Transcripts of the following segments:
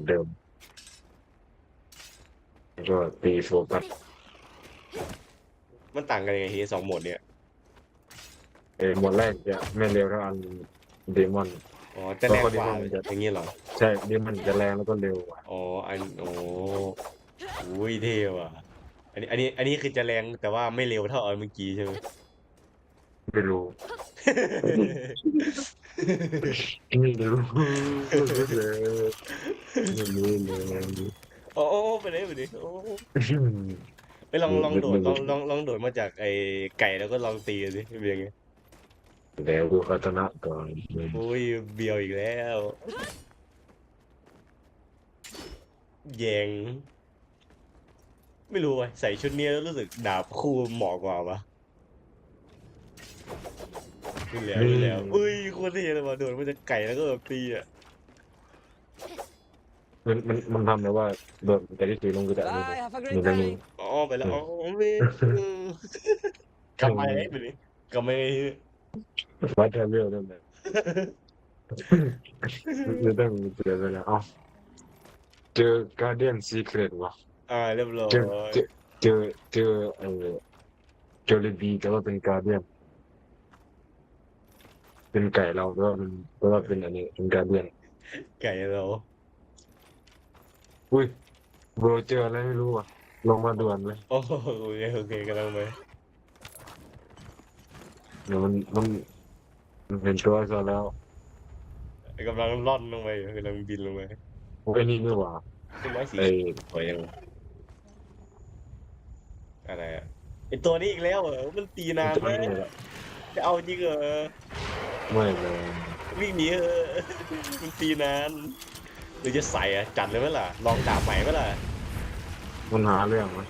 มันกลับมาเป็นโหมดเดิมแล้วก็ตีโฟกัสมันต่างกันยังไงเฮสองโหมดเนี่ยเออโหมดแรกจะไม่เร็วเท่าอันเดมอน อ๋อจะแรงกว่าเพราะว่า Demon จะอย่างงี้เหรอ ใช่เดมอนจะแรงแล้วก็เร็วกว่าอ๋ออันโอ้อุ้ยเท่ว่ะอันนี้อันนี้อันนี้คือจะแรงแต่ว่าไม่เร็วเท่าอันเมื่อกี้ใช่ไหมไม่รู้ ไม่รู้เลยไม่รู้เลยโอ้โอ้ไปไหนไปดิโอ้ไปลองลองโดดลองลองลองโดดมาจากไอ้ไก่แล้วก็ลองตีสิเป็นยังไงแล้วดูคัตนะก่อนโอ้ยเบียวอีกแล้วแยง ไม่รู้ว่ะใส่ชุดนี้แล้วรู้สึกดาบคู่เหมาะกว่าวะ ขึ้นแล้วขึ้นแล้วอุ้ยโคตรเท่เลยว่ะโดดมาจากไก่แล้วก็แบบตีอะมันมันมันทำนะว่าโดดแต่ที่สีลงก็จะนี่ Bye, have a มัน great จะมี day. อ๋อไปแล้วอ๋อไม่กลับมาแล้วแบบนี้กลับมาวัดเทเวลนั่นแหละไม่ต้องเสียเวลาเอ้าเจอการเดียนซีเครตวะอ่าเรียบร้อยเจอเจอเจอเจอเออเจอเลบีแต่ว่าเป็นการเดียน เป็นไก่เราแต่ว่ามันแต่ว่าเป็นอันนี้เป็นการเดียนไก่เราอุ้ยโบรเจออะไรไม่รู้อะ ลงมาด่วนเลยโอ้โหโอเคโอเคกำลังไปเดี๋ยวมันมันมันเป็นตัวซะแล้วกำลังล่อนลงไปอยู่กำลังบินลงไปโอ้ยนี่นี่หว่าต้นไม้สีไอ้สวยยังอะไรอะไอตัวนี้อีกแล้วเหรอมันตีนานตัวไหมนี้แหละ จะเอาจริงเหรอไม่เลยวิ่งหนีเออมันตีนานหรือจะใส่อะจัดเลยไหมล่ะ ลองดาบใหม่ไหมล่ะ มันหาเรื่องไหม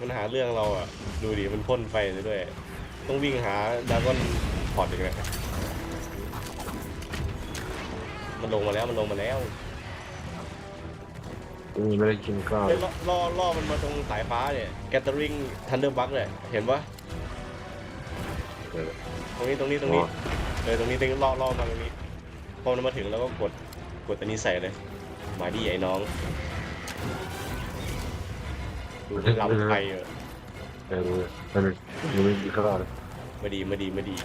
มันหาเรื่องเราอะดูดิ มันพ่นไฟเลยด้วย ต้องวิ่งหาดากอนพอร์ตอีกแล้วมันลงมาแล้ว มันลงมาแล้วกูไม่ได้กินข้าวเฮ้ยล่อล่อล่อมันมาตรงสายฟ้าเนี่ย Gathering Thunderbuck เนี่ยเห็นปะเออต รงนี้ตรงนี้ตรงนี้ เออตรงนี้ตรงนี้ล่อล่อมาตรงนี้พอมันมาถึงแล้วก็กดกดอันนี้ใส่เลยมาดิไอ้น้องดูมันลำไฟเออเออมันมันไม่กินข้าวเลยมาดีมาดีมาดี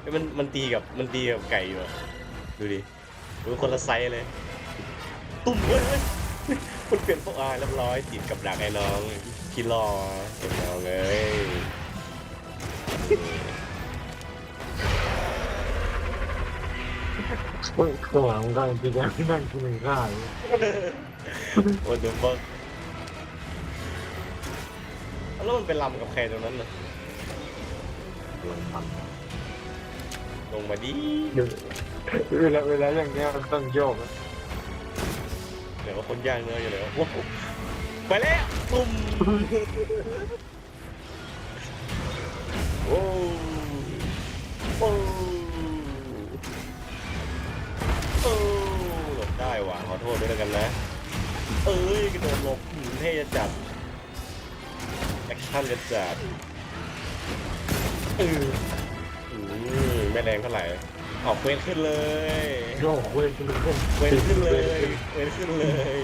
เฮ้ยมันมันตีกับมันตีกับไก่อยู่อะดูดิดูคนละไซส์เลย ตุ้มเว้ยเว้ยมันเปลี่ยนพวกอ่าเรียบร้อยติดกับดักไอ้น้องคิดรอไอ้น้องเอ้ย เฮ้ยข้างหลังได้ที่จะนั่งกินข้าวโอ้เดอะฟักแล้วมันเป็นลำกับใครตรงนั้นน่ะลงมาดิเวลาเวลาอย่างเงี้ยมันต้องโยกเดี๋ยวว่าคนย่างเนื้ออยู่แล้วว้าวไปแล้วตุ้มโอ้โอ้ หลบได้ว่ะขอโทษด้วยแล้วกันนะ เอ้ยกระโดดหลบหืมเท่จะจัดแอคชั่นจะจัดอออืมไม่แรงเท่าไหร่ออกเวนขึ้นเลยโย่เว้ยขึ้นเลยเวนขึ้นเลยเวนขึ้นเลย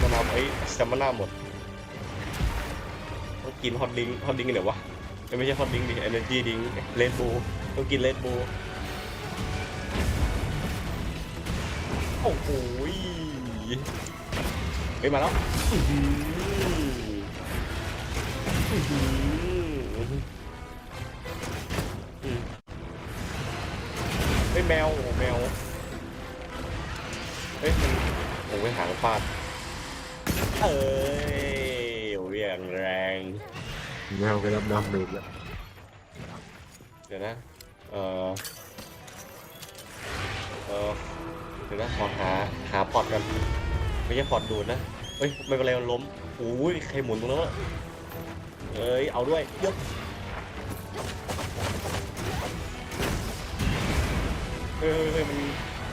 มานาไอ้สมมานาหมดต้องกินฮอตดิงฮอตดิงกันเดี๋ยววะ ไม่ใช่ฮอตดิงดิเอเนจีดิงเลดบูต้องกินเลดบูโอ้โหยเฮ้ยมาแล้วเฮ้ยแมวโอ้แมวเฮ้ยมันโอ้ยหางฟาดเอ้ยเวียงแรง แมวไปรับน้ำดื่มแล้วเดี๋ยวนะ เออเออเดี๋ยวนะขอหาหาพอร์ตกัน ไม่ใช่พอร์ตดูดนะเฮ้ยไม่เป็นไรมันล้มโอ้ยใครหมุนตรงนั้นวะเอ้ยเอาด้วยยกเฮ้ยเฮ้ยเฮ้ยมัน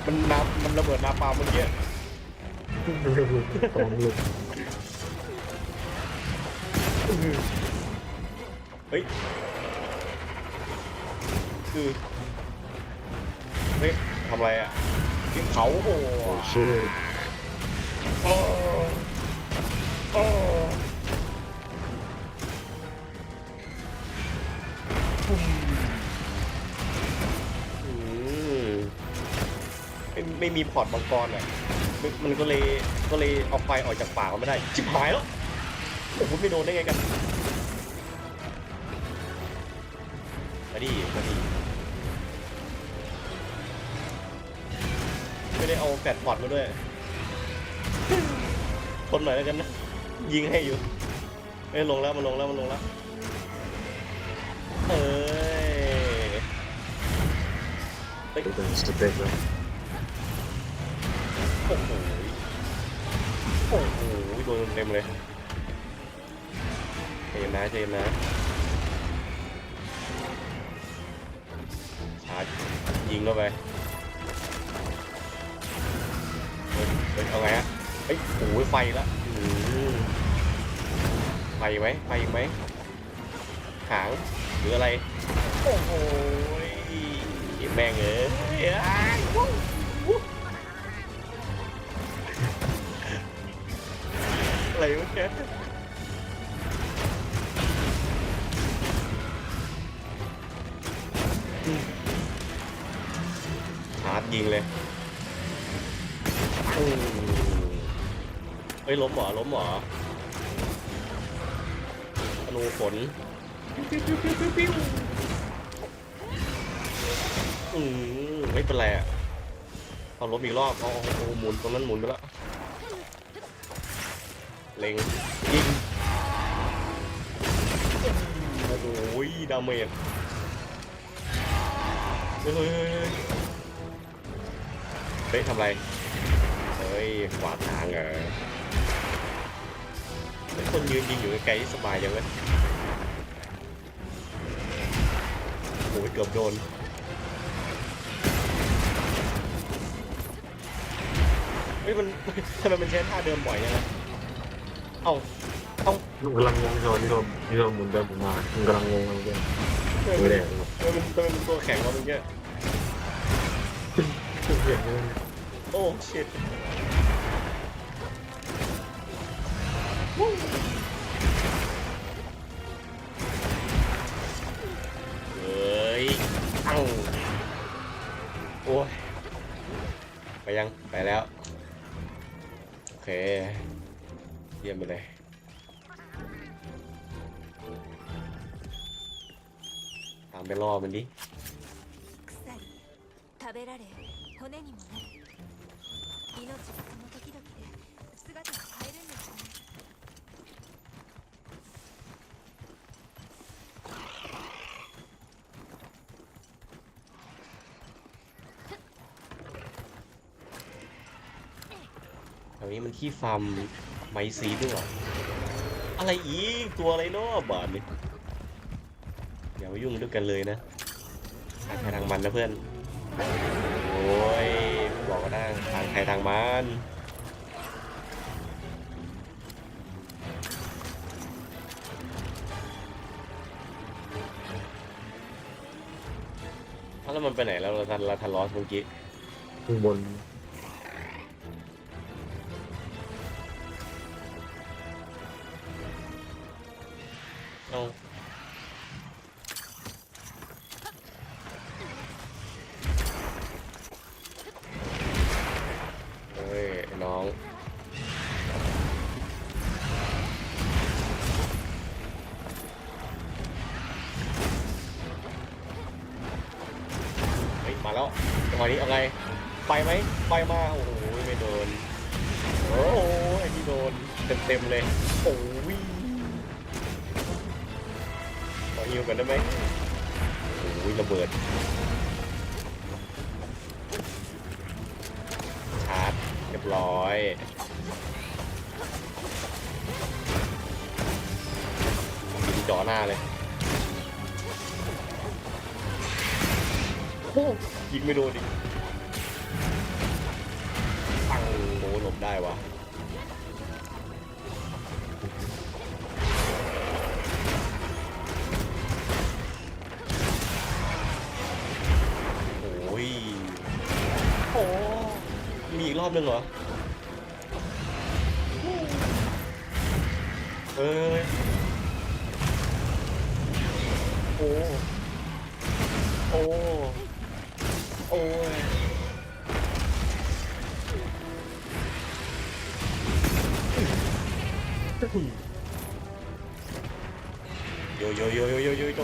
มันน้ำมันระเบิดน้ำปลาเมื่อกี้ตรงเลยเฮ้ย คือเฮ้ยทำอะไรอะกินเขาโอ้โอ้ชื่อโอ้โอ้ไม่ไม่มีพอร์ตมังกรอะมันมันก็เลยก็เลยเอาไฟออกจากปากมันไม่ได้ ชิบหายแล้ว โอ้โหไม่โดนได้ไงกัน แฟลชพอร์ตมาด้วยทนหน่อยแล้วกันนะ ยิงให้อยู่ไม่ลงแล้วมันลงแล้วมันลงแล้วเอ้ยเฮ้ยดูเป็นสเต็กแล้วโอ้โหโอ้โหโดนเต็มเลยใจเย็นนะใจเย็นนะชาร์จยิงเข้าไป เฮ้ยเฮ้ยเอาไงฮะเฮ้ยโอ้ยไฟละไฟไหมไฟไหมหางหรืออะไร โอ้โหแม่งเอ้ยอ้ายวู้วู้อะไรวะแกชาร์จยิงเลย เฮ้ยล้มเหรอล้มเหรอธนูฝนอืมไม่เป็นไรอะเอาล้มอีกรอบเอาเอาหมุนตรงนั้นหมุนไปแล้วเล็งยิงโอ้โหดาเมจเฮ้ยเฮ้ยเฮ้ยเฮ้ยเฮ้ยทำไร ขวางทางเหรอเป็นคนยืนยิงอยู่ไกลๆสบายจังเลยโอ้ยเกือบโดนเฮ้ยมันทำไมมันใช้ท่าเดิมบ่อยจังนะเอ้าเอ้ามึงกำลังงงใช่ไหมที่เราที่เราหมุนไปหมุนมามึงกำลังงงอะไรเงี้ยทำไมไม่มันได้ทำไมมันทำไมมันตัวแข็งวะเมื่อกี้เห็นเลย โอ้ชิตเฮ้ยเอ้าโอ้ย ไปยัง ไปแล้ว โอเค เยี่ยมไปเลยตามไปล่อมันดิ 命はその時々で姿を変えるんですね แถวนี้มันที่ฟาร์มไมซีด้วยเหรออะไรอีก ตัวอะไรเนาะบาทนี่อย่ามายุ่งด้วยกันเลยนะทางใครทางมันนะเพื่อน โอ้ย บอ ก็ได้ทางใครทางมันแล้วมันไปไหนแล้วเราทันเราทันลอสเมื่อกี้ ข้างบน องเฮ้ยมาแล้วจังหวะนี้เอาไง ไปไหมไปมา โอ้โห ไม่โดน โอ้โหไอ้นี่โดน เต็มๆเลย โอ้ยขอฮิวกันได้ไหมโอ้ยระเบิด เรียบร้อยยิงจ่อหน้าเลยโอ้ยิงไม่โดนดิปังโอ้หลบได้วะ อบนึงเหรอ เอ้ยโอ้ โอ้ โอ้ยโยโยโยโยโยโยโย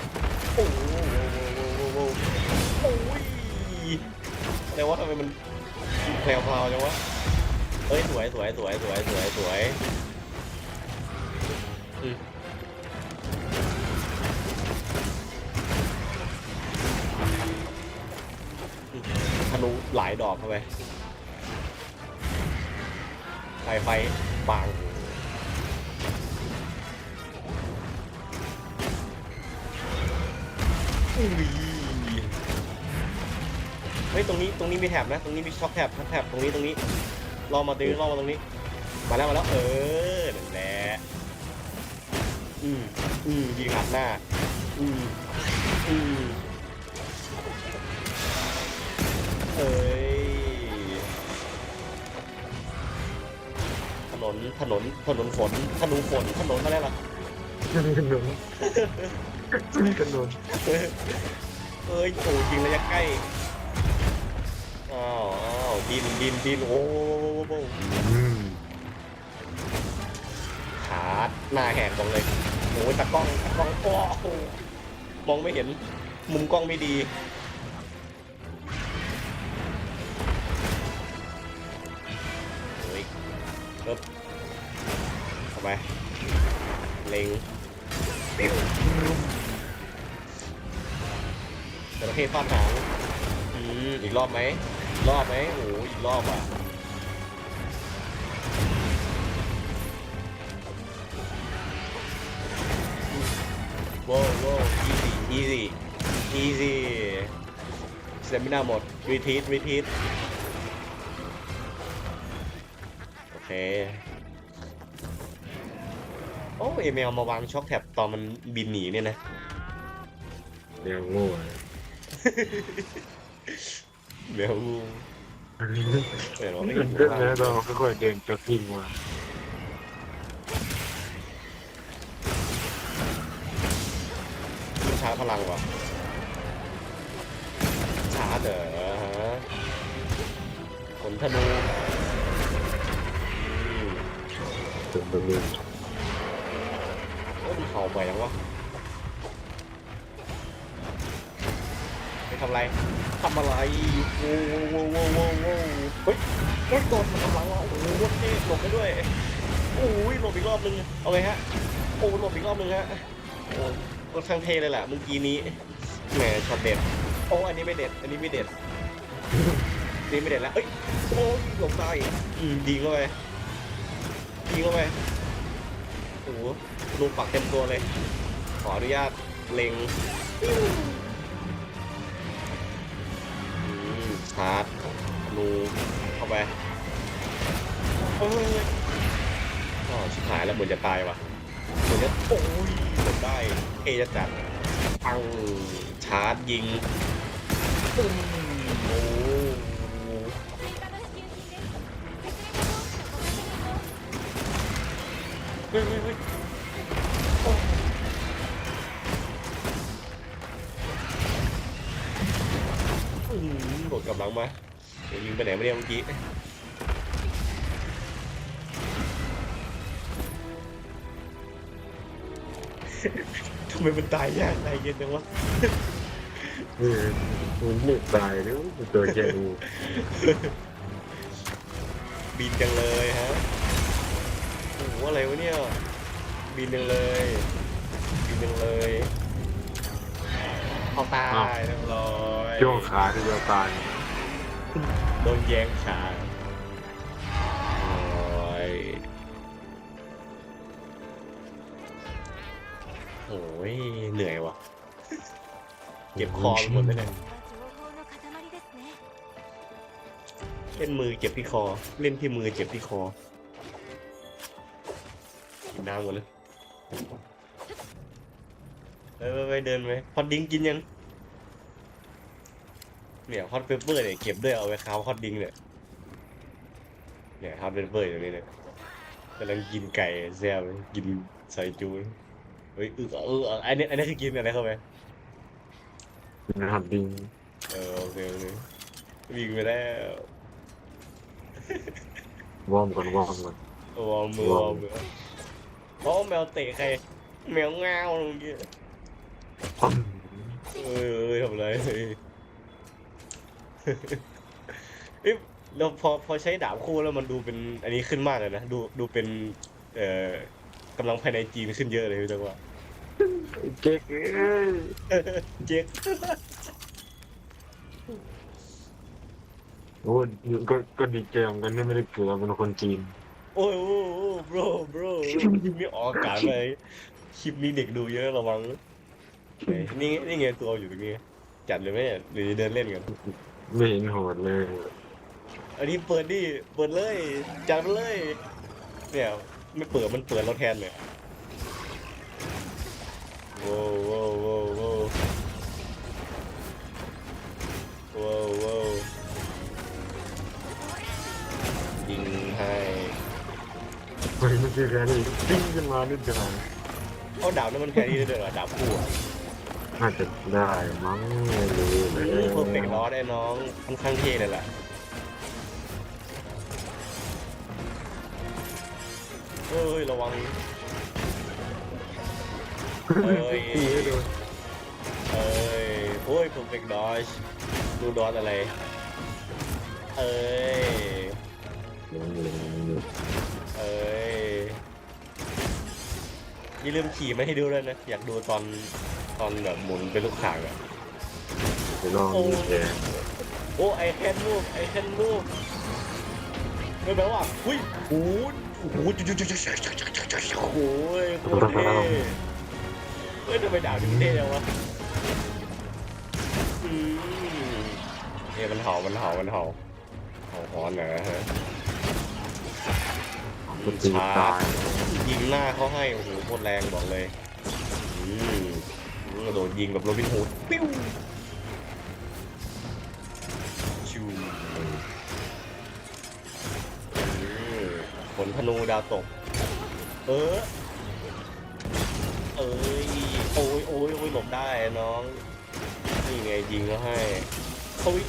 โอ้โหโอ้โหโอ้โหโอ้โหโอ้ยแต่ว่าทำไมมัน แพรวๆจังวะเอ้ยสวยสวยสวยสวยสวยสวยอืมธนูหลายดอกเข้าไปไฟไฟบางอุ้ย ฮ้ยตรงนี้ตรงนี้มีแถบนะ ตรงนี้มีช็อคแถบช็อคแถบตรงนี้ตรงนี้รอมาตรงนี้รอมาตรงนี้ มาแล้วมาแล้วเออนั่นแหละอืมอืมยิงหัดหน้าอืมอืมเอ้ยถนนถนนถนนฝนถนนฝนถนนอะไรล่ะขึ้นขนนขึ้นขนนเอ้ยโอ้ยิงระยะใกล้อ้าวอ้าวดินดินดินโอ้โหขาหน้าแหกบอกเลยโอ้ยตะกล้องตะกล้องโอ้โหมองไม่เห็นมุมกล้องไม่ดีโอ้ยปึ๊บเข้าไปเล็งปิ้วจระเข้ฟาดหางอืมอีกรอบไหม อีกรอบไหมโอ้ยอีกรอบอะโว้วว้ว easy easy easy เตมินาหมด retreat retreat โอเค โอ้เอเมลมาวางช็อคแท็บตอนมันบินหนีเนี่ยนะเดี๋ยวโง่เลย เบลงูเดี๋ยวเราไม่เดิเห็นเดินว่าแล้เราค่อยๆเดินจะพิงมามันช้าพลังว่ะช้าเด้อฮะขนธนูอืมถึงตรงนี้โอ้ยมันเข่าไปยังวะ อะไรทำอะไรโว้วโว้วโว้โว้โว้เฮ้ยเฮ้ยโดนมันกำลังว่ะโอ้โหรถเท่หลบไปด้วยโอ้ยหลบอีกรอบนึงเอาไงฮะโอ้หลบอีกรอบนึงฮะโอ้รถข้างเท่เลยแหละเมื่อกี้นี้แหมช็อตเด็ดโอ้อันนี้ไม่เด็ด อันนี้ไม่เด็ดอันนี้ไม่เด็ดแล้วเอ้ยโอ้ยหลบได้อืมยิงเข้าไปยิงเข้าไปโอ้โหลูกปักเต็มตัวเลย ขออนุญาตเล็งาร์จรูเข้าไปโอ้ยก็ชิบหายแล้วเหมือนจะตายวะเหมือนจะโอ้ยเหมนได้เอจะจัดปังชาร์จยิงโอ้เฮ้ยเฮ้ย ไปไหนไม่ได้เมื่อกี้ทำไมมันตายยากตายเย็นจังวะนี่มันไม่ตายแล้วตัวแกดูบินจังเลยฮะโอ้โหอะไรวะเนี่ย บินจังเลย บินจังเลยเอาตายเรียบร้อย ช่วงขาที่จะตาย โดนแย่งชาโอ้ยโอ้ยเหนื่อยว่ะเก็บคอหมดเลยเล่นมือเจ็บที่คอ เล่นที่มือเจ็บที่คอกินน้ำก่อนเลยไปไปเดินไหปพอดิ้งกินยัง เนี่ยฮอตเปเปอร์เนี่ยเก็บด้วยเอาไว้คาวฮอตดิ้งเนี่ยเนี่ยฮาร์ดเบอร์อยู่นี่เนี่ยกำลังกินไก่แซ่บกินใส่จูนเฮ้ยเออเออเอออันนี้อันนี้คือกินอะไรเข้าไปนะครับดิงเออโอเคโอเควิ่งไปแล้ววอร์มก่อนวอร์มก่อนวอร์มมือวอร์มมือเพราะแมวเตะใครแมวเงาเมื่อกี้ปั๊มเอ้ยเอ้ยทำอะไร เฮ้ยเอ้ยแล้วพอพอใช้ดาบคู่แล้วมันดูเป็นอันนี้ขึ้นมากเลยนะ ดูดูเป็น เอ่อกำลังภายในจีนขึ้นเยอะเลยพี่จังว่าเจ๊กเอ้ยเจ๊กโอ้ยก็ก็ดีใจเหมือนกันที่ไม่ได้เกิดเป็นคนจีน โอ้ยโอ้โอ้ bro bro มีออกอากาศเลยคลิปนี้เด็กดูเยอะระวังเฮ้ยนี่นี่ไงตัวอยู่ตรงนี้จัดเลยไหมเนี่ยหรือจะเดินเล่นกัน ไม่เห็นโหดเลย อันนี้เปิดดิ เปิดเลยจัดไปเลย เนี่ย ไม่เปิดมันเปิดเราแทนเนี่ยโว้วโว้วโว้วโว้วโว้วโว้วยิงให้เฮ้ยเมื่อกี้แค่นี้ปิ้งขึ้นมานิดเดียวเอาดาบนั้นมันแค่นี้ได้ด้วยเหรอดาบคู่อะ น่าจะได้มั้งไม่รู้เลยเพอร์เฟกล้อได้น้องค่อนข้างเท่เลยล่ะเอ้ยระวังเอ้ยตีให้ดูเอ้ยโอ้ยผมเป็นดอชดูดอชอะไร เอ้ยเอ้ยอย่าลืมขี่มาให้ดูด้วยนะ อยากดูตอน ตอนแบบหมุนเป็นลูกข่างอะไปลองดูแกโอ้ไอแคนมูฟไอแคนมูฟไม่แปลว่าหุ้ยโอ้ยโอ้โหจุ๊จุ๊จุ๊จุ๊จุ๊จุ๊จุ๊จุ๊จุ๊จุ๊โอ้ยโคตรเท่เฮ้ยทำไมดาวถึงเท่จังวะอืมเนี่ยมันเห่ามันเห่ามันเห่าเห่าฮอนนะฮะมันตีตายยิงหน้าเขาให้โอ้โหโคตรแรงบอกเลยอืมก ระโดดยิงแบบโรบินฮูดปิ้วชิวอืมผลธนูดาวตก เออ เอ้ย โอ้ยโอ้ยโอ้ยหลบได้น้อง นี่ไงยิงเขาให้โอ้ย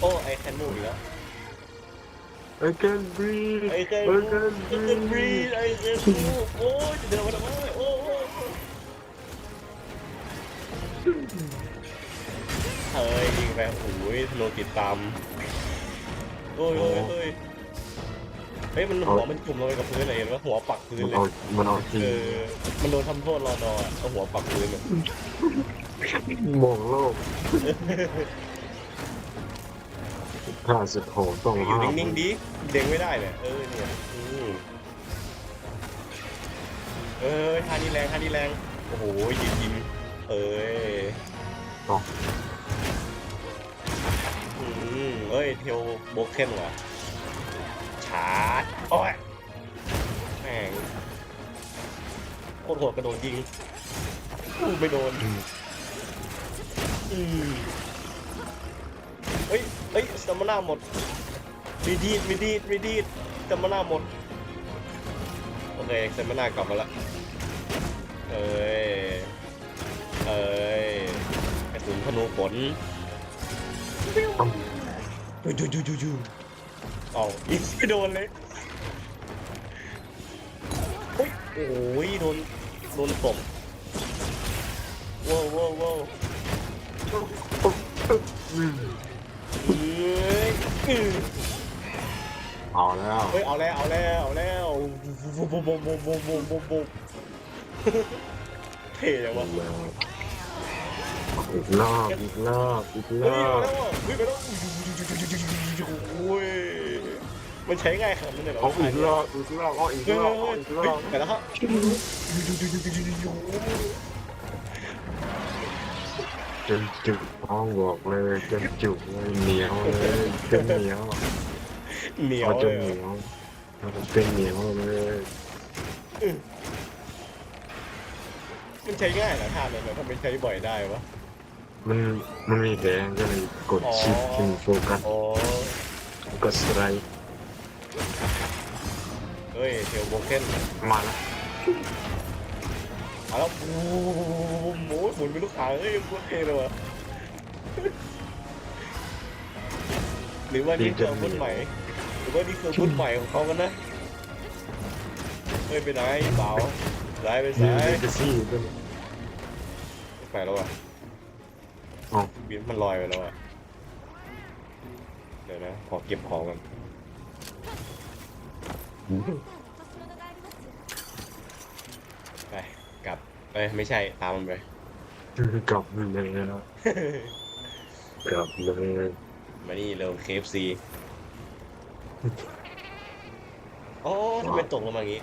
โอ้ไอแคนมูอีกแล้วไอ้แคนบรีดไอแคนไอ้มูแคนไอแคนบบรีรีดไอแคนมูโอ้ยจะเดินมาทำไม เอ้ยยิงไปโอ้ยธนูติดตามโอ้ยโอ้ยเฮ้ยเฮ้ยมันหัวมันจุ่มลงไปกับพื้นเลยเห็นว่าหัวปักพื้นมันเลย เอามันเอาจริงเออ มันโดนทำโทษรอดออะเอาหัวปักพื้นอะมองโลกถ้าสุดโหดต้องอยู่ห้ามนิ่งๆดิเด้งไม่ได้เนี่ยเออเนี่ยอืมเออท่านี้แรงท่านี้แรง โอ้โหยิงยิงเอ้ย ต้องอืม เอ้ยเทลโบกเคนว่ะชาร์จโอ้ยแม่งโคตรโหดกระโดดยิงอู้ไม่โดนอืมเฮ้ยเฮ้ยสมนาหมดรีดีดรีดีดรีดีดสมนาหมดโอเคสมนากลับมาละเอ้ยเอ้ยกระสุนธนูฝนต้ ยูยูยูยูเอาอีกไม่โดนเลยโอ้ยโอ้ยโดนโดนตบว้าวว้าวเอาแล้วเฮ้ยเอาแล้วเอาแล้วเอาแล้วบุบบุบบุบบุบบุบบุบเท่เลยวะาแล้ อีกรอบอีกรอบอีกรเฮ้ยอมาบแล้วอะเฮ้ยมาแล้วโอ้ยมันใช้ง่ายขนาดนั้นเลยเหรอเอาอีกรอบอีกรอบเอาอีกเฮ้ยรอบเฮ้เอายอีกรเฮ้ยอบไปแล้วครับจนจุกท้องบอกเลยจนจุกเลยเหนียวเลยเป็นเหนียวเหนียวเอาจเลนยเหนียวเอาเป็นเหนียวเลยมันใช้ง่ายเหรอท่าเนี่ยทำไมใช้บ่อยได้วะ มันมันมีแดงก็เลยกดชิปเป็นโฟกัสอ๋อกดสไลด์เฮ้ยเทลโบเคนมาแล้วมาแล้วโอ้โหหมุนเป็นลูกค้างเฮ้ยโคตรเท่เลยวะหรือว่านี่คืออาวุธใหม่หรือว่านี่คืออาวุธใหม่ของเขากันนะเฮ้ยไปไหนเบาซ้ายไปมีซ้ายเลกาซี่ด้วยไปแล้วอะ อ๋อบินมันลอยไปแล้วอะเดี๋ยวนะ ขอเก็บของกันไปกลับไปไม่ใช่ตามมันไป กลับเลยนะกลับเลยมานี่เราเคฟซีโอ้ทำไมตกลงมาอย่างนี้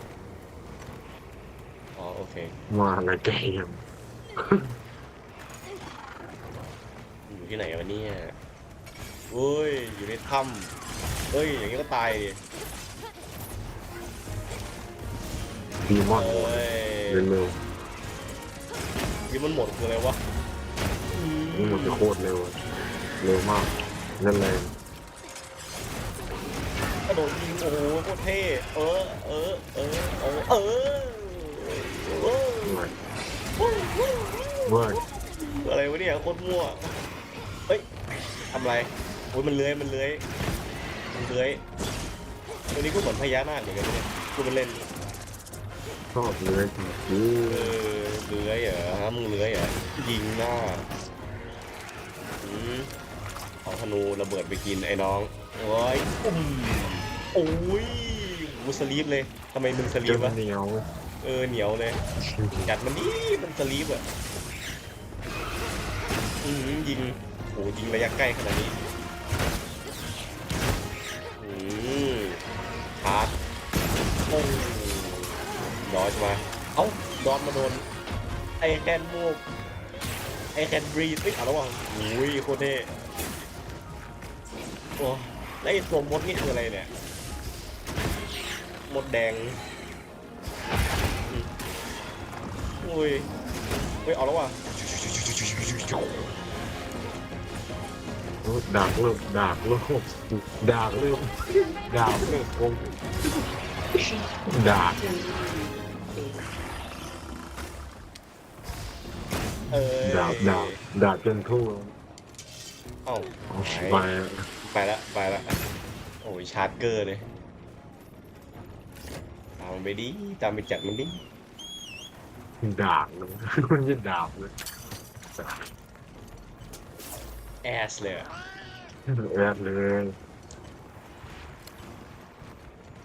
อ๋อ โอเค มาละเกม อยู่ที่ไหนวะเนี่ยเฮ้ย อยู่ในถ้ำเฮ้ย อย่างงี้ก็ตายดิดีมอนเฮ้ยเร็วนี่มันหมดคืออะไรวะอืๆนี่มันจะโคตรเร็วอะเร็วมากนั่นแรงกระโดดยิงโอ้โหโคตรเท่เออเออเออเออเออเออด้วยเว้ยอะไรวะเนี่ยโคตรมั่ว เฮ้ยทำอะไรโอ้ยมันเลื้อยมันเลื้อยมันเลื้อยตัวนี้ก็เหมือนพญานาคเหมือนกันเนี่ยกูมันเล่นชอบเลยจริงเออเลื้อยเหรอฮะมึงเลื้อยเหรอยิงหน้าอืมเอาธนูระเบิดไปกินไอ้น้องโอ้ยอุ้มโอ้ยกูสลีปเลยทำไมมึงสๆลีเจ้าปวะเหนียวเออเหนียวเลยจัดมันนี่มันสลีปอะอืมยิง โอ้ยิงระยะใกล้ขนาดนี้อืมชาร์จโอ้ดอจมา เอ้าดอนมาโดน ไอแคนมูกไอแคนบรีดเอ้ยเอาระวังอุ้ยโคตรเท่โอ้แล้วไอตัวมดนี่คืออะไรเนี่ย มดแดงอุ้ยเฮ้ยเอาแล้วว่ะ ดากเริ่มดากเริ่มดากเริ่มดากเริ่มคงดากเออดากดากดากจนทั่วเอ้าเอาไปไปไปละไปละโอ้ยชาร์จเกอร์เลยตามไปดิตามไปจัดมันดิดากเลยมันจะดาบเลย แอสเลยอะแอบเลย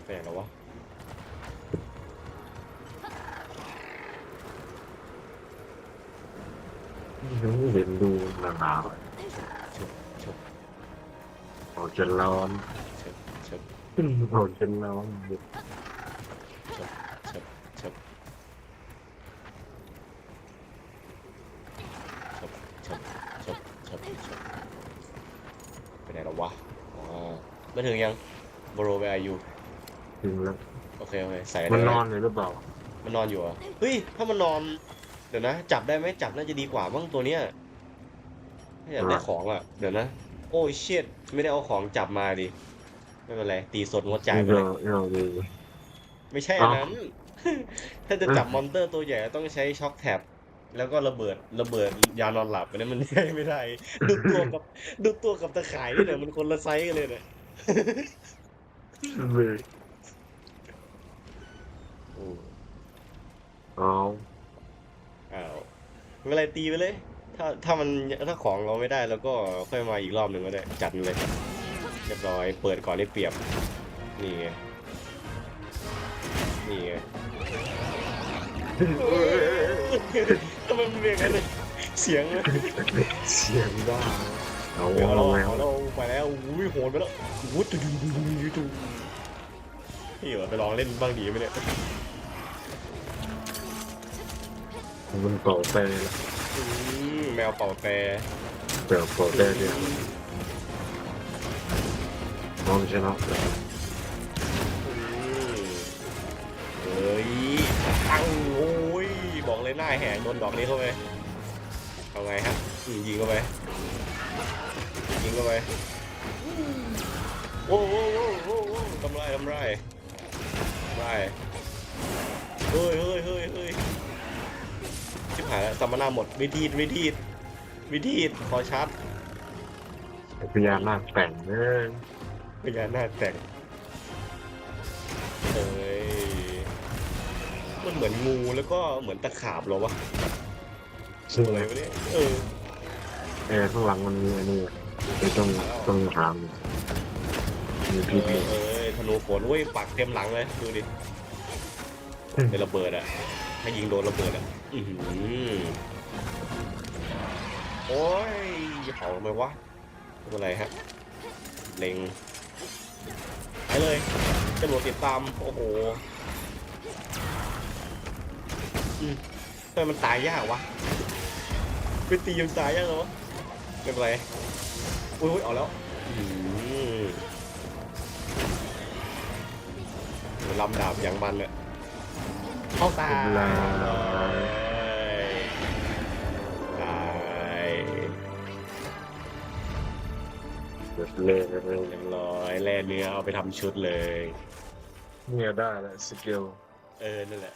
ไปไหนแล้ววะเห็นดูหนาชุบชุบๆเอาจะร้อนชุบชุบเอาจะร้อนชุบชุบชุบชุบชุบชุบชุบชุบไปไหนแล้ววะอ๋อมา ถึงยังบรไปอายุจริงแล้วโอเคโอเคใส่มันเลยนอนเลยหรือเปล่ามันนอนอยู่เหรอเฮ้ยถ้ามันนอน เดี๋ยวนะ จับได้ไหมจับน่าจะดีกว่าบ้างตัวเนี้ยถ้าอยากได้ของอะเดี๋ยวนะ โอ้ยเชิดไม่ได้เอาของจับมาดิไม่เป็นไรตีสดงดจ่ายไปเลเรายเราดี ไม่ใช่อันนั้น ถ้าจะจับมอนเตอร์ตัวใหญ่ต้องใช้ช็อคแท็บแล้วก็ระเบิดระเบิดยานอนหลับอันนั้นมันใช้ไม่ได้ ดูตัวกับดูตัวกับตะข่ายนี่เนี่ยมันคนละไซส์กันเลยเนี่ย เลยโอ้เอาอ้าวไม่เป็นไรตีไปเลย ถ้าถ้ามันถ้าของเราไม่ได้แล้วก็ค่อยมาอีกรอบหนึ่งก็ได้จัดมันเลยเรียบร้อยเปิดก่อนได้เปรียบ นี่ไงนี่ไงทำไมมันเป็นอย่างนั้นเลยเสียงเลย เสียงบ้า เอาเอาเอาเราแล้วเอาเราไปแล้วอุ้ยโหดไปแล้ววุ้ดดูดูดูดูดูพี่เหรอไปลองเล่นบ้างดีไหมเนี่ยมันเป่าแปรแล้วอืมแมวเป่าแต่เป่าเป่าแปรเดียวน้องชนะแล้วอืมเฮ้ยตั้งโอ้ยบอกเลยหน้าแหงโดนดอกนี้เข้าไปเอาไงฮะอืมยิงเข้าไป ยิงเข้าไปโอ้โหโอ้โหโอ้โหทำไรทำไรทำไรเฮ้ยเฮ้ยเฮ้ยเฮ้ยชิบหายแล้วสัมมนาหมดวิธีดวิธีดวิธีดขอชาร์จพญานาคแต่งเนยพญานาคแต่งเอ้ยมันเหมือนงูแล้วก็เหมือนตะขาบเหรอวะ อะไรวะเนี่ยเออ เออข้างหลังมันมีอันนี้ไม่ต้องต้องถามมีเอพิษอเอ้ยธนูฝนเว้ยปักเต็มหลังเลยดูดิเป็นระเบิดอะถ้ายิงโดนระเบิดอะอือหือโอ้ยจะเผาทำไมวะไม่เป็นไรฮะเล็งไปเลยตำรวจติดตามโอ้โหอืมทำไมมันตายยากวะไปตีมันตายยากเหรอวะ ไม่เป็นไรอุ้ยอุ๊ยเอาแล้วอื้อหือลำดาบอย่างมันเลยเข้าตาเป็นลาตายเดือดเลยเรียบร้อยแล่เนื้อเอาไปทำชุดเลย เนี่ยได้แล้วสกิล เออ นั่นแหละ